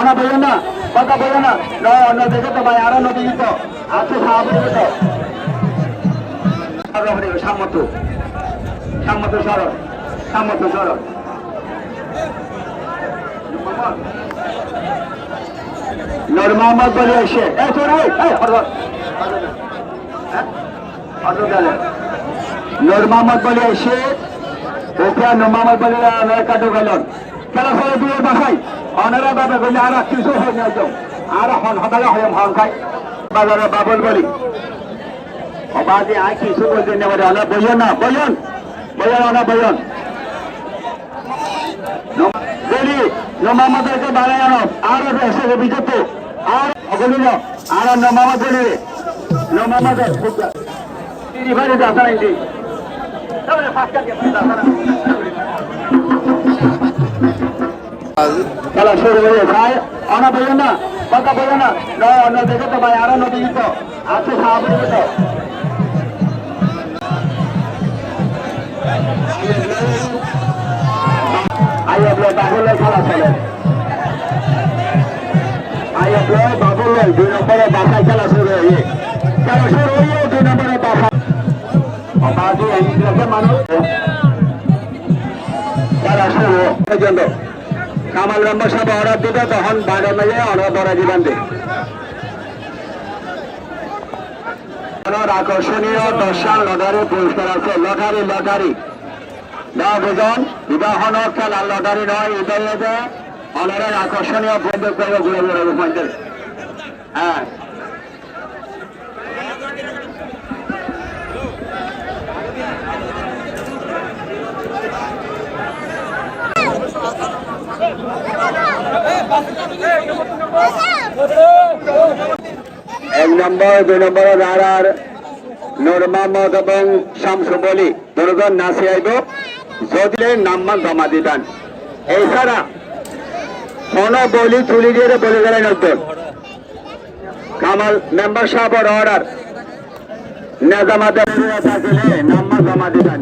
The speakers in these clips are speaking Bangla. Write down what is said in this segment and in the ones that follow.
না নয় অন্য দেখে তো ভাই, আরও নদী তো। আছে সাহায্য তো। সামত সামত সরল সামত সরল নর মোহাম্মদ বলে এসে নর মোহাম্মদ বলে এসে নর মোহাম্মদ বলে নয়কা ঢোকালেন খেলা ফলে দিয়ে বাসাই অনারা বাবা বলে আর কিছু হয় না একদম আর হন, হতালা হয় হন খাই বাজারে বাবল বলি অবাধে আর কিছু বলতে নেই বলে অনা বইয়ন না বইয়ন বইয়ন অনা বইয়ন বলি, নমামাদেরকে বাড়াই আনো, আর এসে বিজেপি। আর অগলিল আর নমামাদ বলি রে। নমামাদের রিভারি দাসা নাই তাহলে ফাঁকা খেলা শুরু হয়ে যায়। অনা বইও না কথা বইও না। নয়, অন্য দেখে তো ভাই, আরও নদী তো আছে সাহায্য তো আইএফএ বাবুলের খেলা চলে। আইএফএ বাবুলের দুই নম্বরে বাসায় মানুষ। কামাল ব্রহ্ম সাহেব অর্ডার দিবে, তখন বাইরে মেলে অর্ডার বড় দিবেন আকর্ষণীয় দর্শন লটারি, পুরস্কার আছে। Lottery lottery. বুঝন বিবাহন খেলা, লটারি নয় এটাই দেয় অনারের আকর্ষণীয় বন্ধু হ্যাঁ। এক নম্বর দুই নম্বর রাড়ার নূর মোহাম্মদ এবং শামসু বলি। দুজন নাচে আইব। যদি নাম্বার জমা দিবেন এছাড়া কোন বলি তুলি দিয়ে বলে গেলেন একজন। কামাল মেম্বার সাহেবের অর্ডার নেজামাদের নাম্বার জমা দিবেন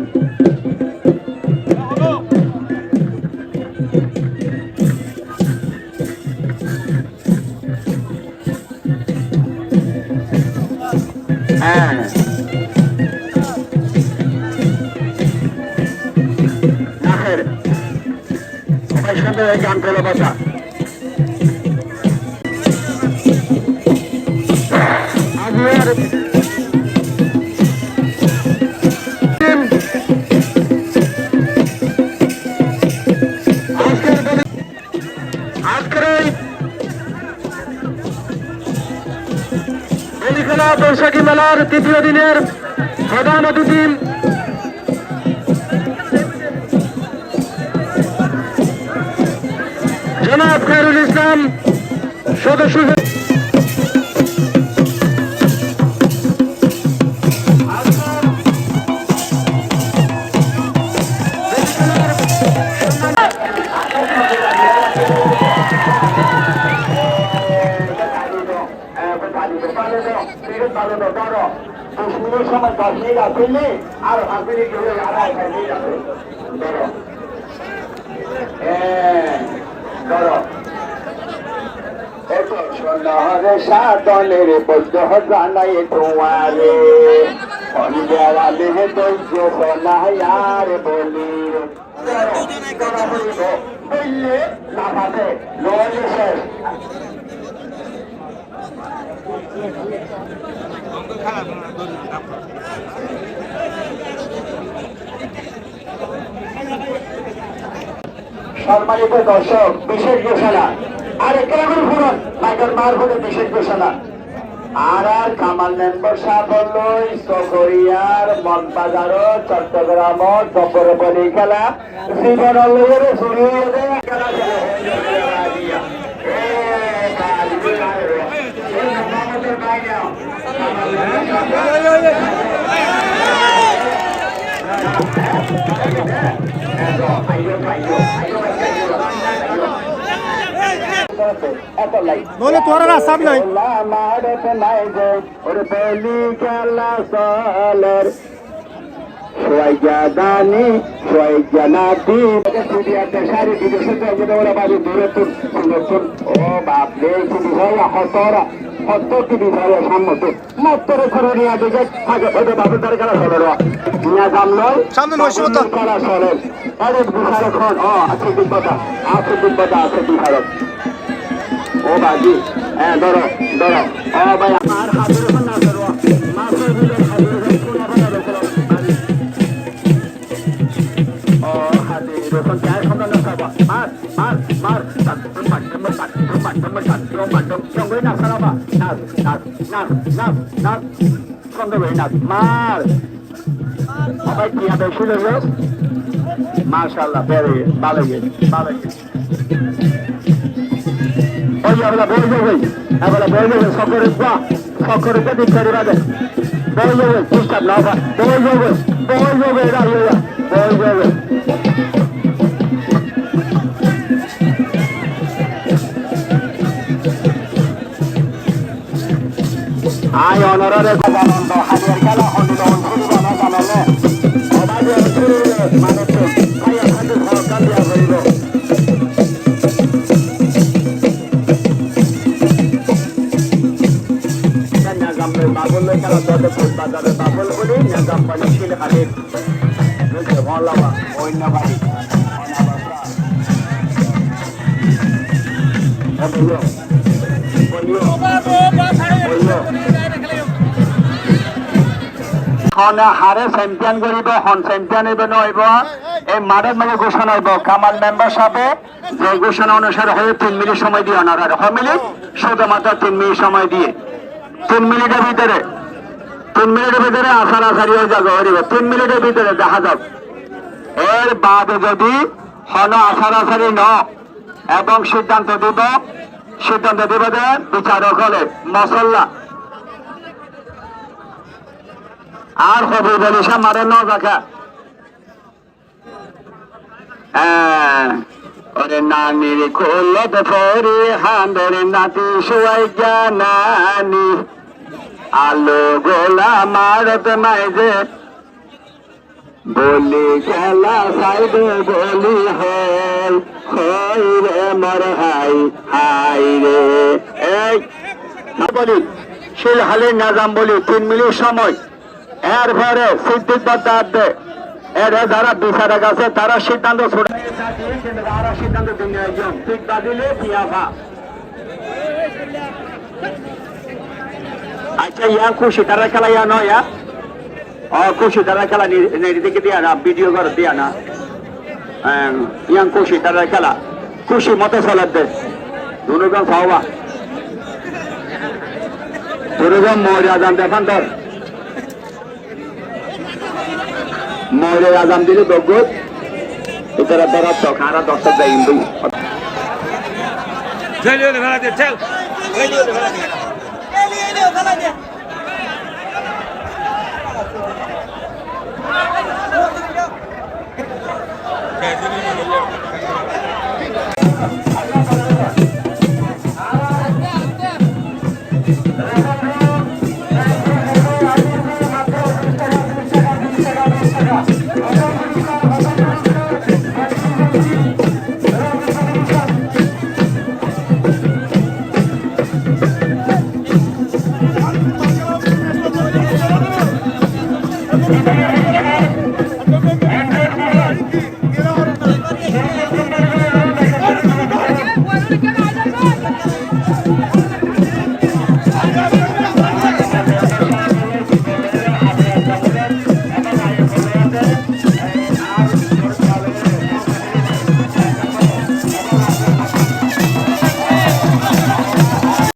হ্যাঁ। গান করে বসা আগে আজকের বৈশাখী মেলার তৃতীয় দিনের প্রধান অতিথি। জনাব খায়রুল ইসলাম সদস্য সময় দশ মিনিট আসলে আর পাঁচ মিনিট হলে আড়াই মিনিট আছে ধরো ধরো এত সোনারে সাদনের বদ্ধ জানাই তোমারে অন্যালে দৈর্য সোনায়ার বলি বললে লাফাতে নয় শেষ সম্মানিত দর্শক, বিশেষ ঘোষণা। আর কেমন ফুরন মাইকেল মার ফুটে বিশেষ ঘোষণা। আর আর কামাল মেম্বার সাহেব হল সকরিয়ার মগবাজার চট্টগ্রাম চক্রবলী খেলা জীবন খেলা চলে। এ, কালী বিহারের। এ, মোহাম্মদের বাইরে। কামাল মেম্বার সাহেব। নইলে তোর আর আসাম নাই। সোয়াইজা দানি সোয়াইজা নাতি স্টুডিয়াতে সারি বিদেশে যাইতে ওরা বাড়ি দূরে তুল ও বাপ রে, কি বিষয়? হতরা হত কি সম্মত মত্তরে করে দিকে থাকে বিচারক হন ও আছে দিব্যতা আছে দিব্যতা আছে ও বাজি হ্যাঁ ধরো ধরো ও ভাই আমার হাতের না ধরো মাট্টম মাট্টম সঙ্গে না খারাপা নাচ নাচ নাচ নাচ নাচ সঙ্গে হয়ে নাচ মার সবাই কি হবে ছিল মাশাআল্লাহ বেড়ে ভালো গেছে ভালো গেছে ওই আমরা বই যাবে আমরা বই যাবে সকরে পা সকরে কে দিতে পারে বাদে বই যাবে ডিস্টার্ব না হয় বই যাবে বই যাবে এটা বই যাবে আয় অনরারে গজানন্দ হাজির খেলা হন্ডিল শুরু বানা জানালে অবাজে শুরু মানে তো খাইয়া খাতে সরকার দিয়া নাগামে বাবুল খেলা দলে বাজারে বাবুল বলি নাগাম পানি খালির বুঝলে ভালো অন্য বাড়ি বলল বলল হন হারে চ্যাম্পিয়ন করিব হন চ্যাম্পিয়ন হইব নইব এই মাঠের মাঝে ঘোষণা হইব। কামাল মেম্বার সাহেবে যে ঘোষণা অনুসারে হয়ে তিন মিনিট সময় দিয়ে অনার হয় মিনিট শুধুমাত্র তিন মিনিট সময় দিয়ে। তিন মিনিটের ভিতরে তিন মিনিটের ভিতরে আসার আসারি হয়ে যাবে হরিব তিন মিনিটের ভিতরে দেখা যাক এর বাদে যদি হন আসার আসারি ন, এবং সিদ্ধান্ত দিব সিদ্ধান্ত দিব বিচারক হলে মসল্লা আর হবে বলিস মারে ন দেখা ওরে নানির কোলত ফরি হান্দর নাতি শুয়াই জানানি। আলো গোলা মারত মাইজে। বলি খেলা সাইডে বলি হই হই রে মর হাই হাই রে, এই। বলি শিল হালির নাজাম বলি, তিন মিনিট সময়। এর পরে সিদ্দিক বাদ্দা এর যারা বিচারক আছে, তারা সিদ্ধান্ত ছোট তারা সিদ্ধান্ত দিন একজন ঠিক বাদিলে পিয়াফা আচ্ছা ইয়া খুশি, তারা খেলা ইয়া নয়, ইয়া? ও, খুশি, তারা খেলা দিকে দিয়া না ভিডিও করে দিয়া না। ইয়াং খুশি, তারা খেলা। খুশি, মতো চলার দে। দুজন খাওয়া দুজন মৌর্য আজান দেখান তোর? মৌর্য আজান দিলে দগ্গত ইতারা তারা তখারা দর্শক দেয় কিন্তু চল চল ফেলা দে চল Bueno, ¿qué va a hacer? Africa.